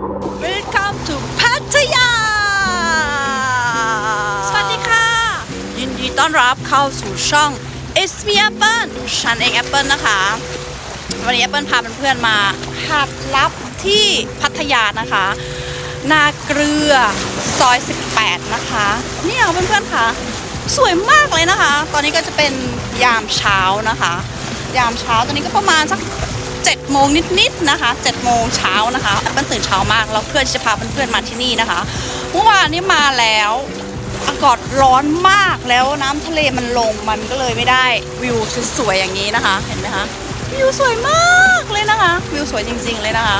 Welcome to พัทยา สวัสดีค่ะ ยินดีต้อนรับเข้าสู่ช่อง s m Apple ฉันเอง Apple นะคะ วันนี้ Apple พาเพื่อนๆมาหาดลับที่พัทยานะคะ นาเกลือซอย 18 นะคะ เนี่ยเพื่อนๆค่ะ สวยมากเลยนะคะ ตอนนี้ก็จะเป็นยามเช้านะคะ ยามเช้าตอนนี้ก็ประมาณสัก 7โมงนิดๆนะคะ7โมงเช้านะคะแอปเปิลตื่นเช้ามากแล้วเพื่อนจะพาเพื่อนๆมาที่นี่นะคะเมื่อวานนี้มาแล้วอากาศร้อนมากแล้วน้ำทะเลมันลงมันก็เลยไม่ได้วิวสวยๆอย่างนี้นะคะ เห็นไหมคะวิวสวยมากเลยนะคะ วิวสวยจริง ๆเลยนะคะ